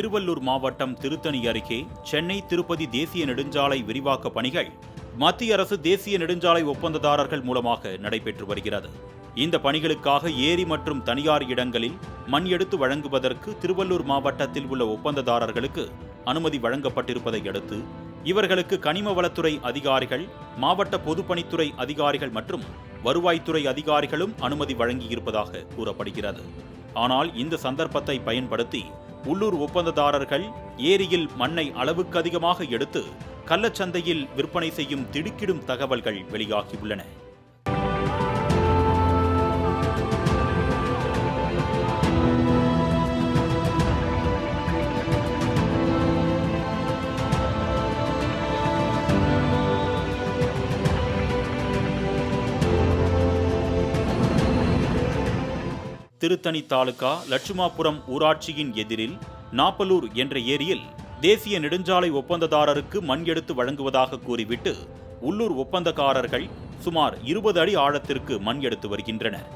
திருவள்ளூர் மாவட்டம் திருத்தணி அருகே சென்னை திருப்பதி தேசிய நெடுஞ்சாலை விரிவாக்க பணிகள் மத்திய அரசு தேசிய நெடுஞ்சாலை ஒப்பந்ததாரர்கள் மூலமாக நடைபெற்று வருகிறது. இந்த பணிகளுக்காக ஏரி மற்றும் தனியார் இடங்களில் மண் எடுத்து வழங்குவதற்கு திருவள்ளூர் மாவட்டத்தில் உள்ள ஒப்பந்ததாரர்களுக்கு அனுமதி வழங்கப்பட்டிருப்பதை அடுத்து இவர்களுக்கு கனிம வளத்துறை அதிகாரிகள் மாவட்ட பொதுப்பணித்துறை அதிகாரிகள் மற்றும் வருவாய்த்துறை அதிகாரிகளும் அனுமதி வழங்கியிருப்பதாக கூறப்படுகிறது. ஆனால் இந்த சந்தர்ப்பத்தை பயன்படுத்தி உள்ளூர் ஒப்பந்ததாரர்கள் ஏரியில் மண்ணை அளவுக்கு அதிகமாக எடுத்து கள்ளச்சந்தையில் விற்பனை செய்யும் திடுக்கிடும் தகவல்கள் வெளியாகியுள்ளன. திருத்தணி தாலுகா லட்சுமாபுரம் ஊராட்சியின் எதிரில் நாப்பலூர் என்ற ஏரியில் தேசிய நெடுஞ்சாலை ஒப்பந்ததாரருக்கு மண் எடுத்து வழங்குவதாக கூறிவிட்டு உள்ளூர் ஒப்பந்தக்காரர்கள் சுமார் இருபது அடி ஆழத்திற்கு மண் எடுத்து வருகின்றனர்.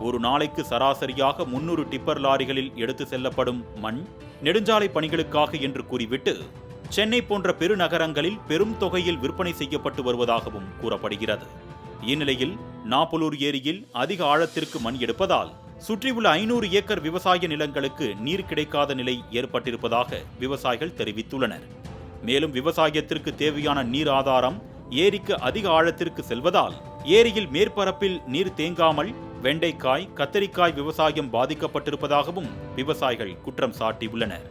ஒரு நாளைக்கு சராசரியாக முன்னூறு டிப்பர் லாரிகளில் எடுத்து செல்லப்படும் மண் நெடுஞ்சாலை பணிகளுக்காக என்று கூறிவிட்டு சென்னை போன்ற பெருநகரங்களில் பெரும் தொகையில் விற்பனை செய்யப்பட்டு வருவதாகவும் கூறப்படுகிறது. இந்நிலையில் நாப்பலூர் ஏரியில் அதிக ஆழத்திற்கு மண் எடுப்பதால் சுற்றியுள்ள ஐநூறு ஏக்கர் விவசாய நிலங்களுக்கு நீர் கிடைக்காத நிலை ஏற்பட்டிருப்பதாக விவசாயிகள் தெரிவித்துள்ளனர். மேலும் விவசாயத்திற்கு தேவையான நீர் ஆதாரம் ஏரிக்கு அதிக ஆழத்திற்கு செல்வதால் ஏரியில் மேற்பரப்பில் நீர் தேங்காமல் வெண்டைக்காய் கத்தரிக்காய் விவசாயம் பாதிக்கப்பட்டிருப்பதாகவும் விவசாயிகள் குற்றம் சாட்டியுள்ளனர்.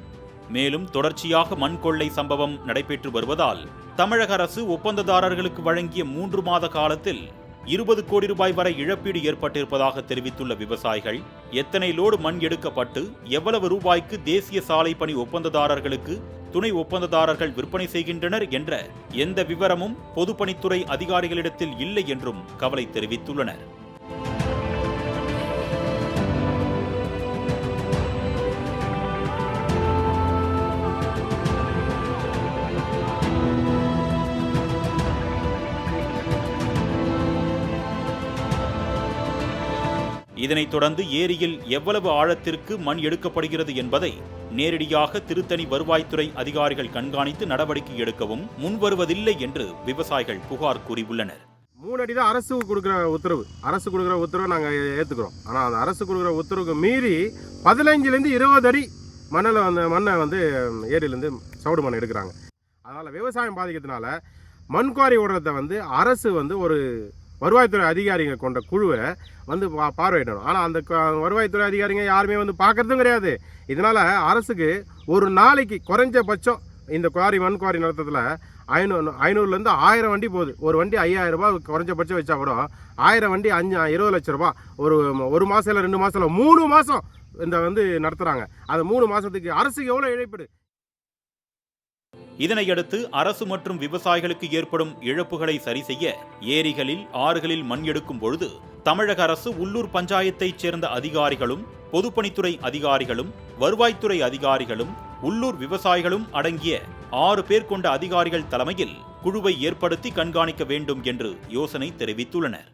மேலும் தொடர்ச்சியாக மண் கொள்ளை சம்பவம் நடைபெற்று வருவதால் தமிழக அரசு ஒப்பந்ததாரர்களுக்கு வழங்கிய மூன்று மாத காலத்தில் இருபது கோடி ரூபாய் வரை இழப்பீடு ஏற்பட்டிருப்பதாக தெரிவித்துள்ள விவசாயிகள் எத்தனை லோடு மண் எடுக்கப்பட்டு எவ்வளவு ரூபாய்க்கு தேசிய சாலை பணி ஒப்பந்ததாரர்களுக்கு துணை ஒப்பந்ததாரர்கள் விற்பனை செய்கின்றனர் என்ற எந்த விவரமும் பொதுப்பணித்துறை அதிகாரிகளிடத்தில் இல்லை என்றும் கவலை தெரிவித்துள்ளனர். இதனைத் தொடர்ந்து ஏரியில் எவ்வளவு ஆழத்திற்கு மண் எடுக்கப்படுகிறது என்பதை நேரடியாக திருத்தணி வருவாய்த்துறை அதிகாரிகள் கண்காணித்து நடவடிக்கை எடுக்கவும் முன்வருவதில்லை என்று விவசாயிகள் புகார் கூறியுள்ளனர். மூணு அடி தான் அரசு கொடுக்குற உத்தரவு. அரசு கொடுக்குற உத்தரவை நாங்கள் ஏற்றுக்கிறோம் ஆனால் அந்த அரசு கொடுக்குற உத்தரவுக்கு மீறி பதினஞ்சுலேருந்து இருபது அடி மண்ணில் வந்து மண்ணை வந்து ஏரியிலேருந்து சவுடு மண் எடுக்கிறாங்க. அதனால் விவசாயம் பாதிக்கிறதுனால மண் குவாரி விடுறத வந்து அரசு வந்து ஒரு வருவாய்த்துறை அதிகாரிங்க கொண்ட குழுவை வந்து பா பார்வையிடணும். ஆனால் அந்த க- வருவாய்த்துறை அதிகாரிங்க யாருமே வந்து பார்க்கறதும் கிடையாது. இதனால் அரசுக்கு ஒரு நாளைக்கு குறைஞ்சபட்சம் இந்த குவாரி மண் குவாரி நடத்துறதுல ஐநூறு ஐநூறுலேருந்து ஆயிரம் வண்டி போகுது. ஒரு வண்டி ஐயாயிரம் ரூபாய் குறைஞ்சபட்சம் வச்சா கூட ஆயிரம் வண்டி அஞ்சு இருபது லட்ச ரூபா ஒரு ஒரு மாதம் இல்லை ரெண்டு மாதம் இல்லை மூணு மாதம் இந்த வந்து நடத்துகிறாங்க அந்த மூணு மாதத்துக்கு அரசுக்கு எவ்வளோ இழைப்பிடு? இதனையடுத்து அரசு மற்றும் விவசாயிகளுக்கு ஏற்படும் இழப்புகளை சரி செய்ய ஏரிகளில் ஆறுகளில் மண் எடுக்கும் பொழுது தமிழக அரசு உள்ளூர் பஞ்சாயத்தைச் சேர்ந்த அதிகாரிகளும் பொதுப்பணித்துறை அதிகாரிகளும் வருவாய்த்துறை அதிகாரிகளும் உள்ளூர் விவசாயிகளும் அடங்கிய ஆறு பேர் கொண்ட அதிகாரிகள் தலைமையில் குழுவை ஏற்படுத்தி கண்காணிக்க வேண்டும் என்று யோசனை தெரிவித்துள்ளனர்.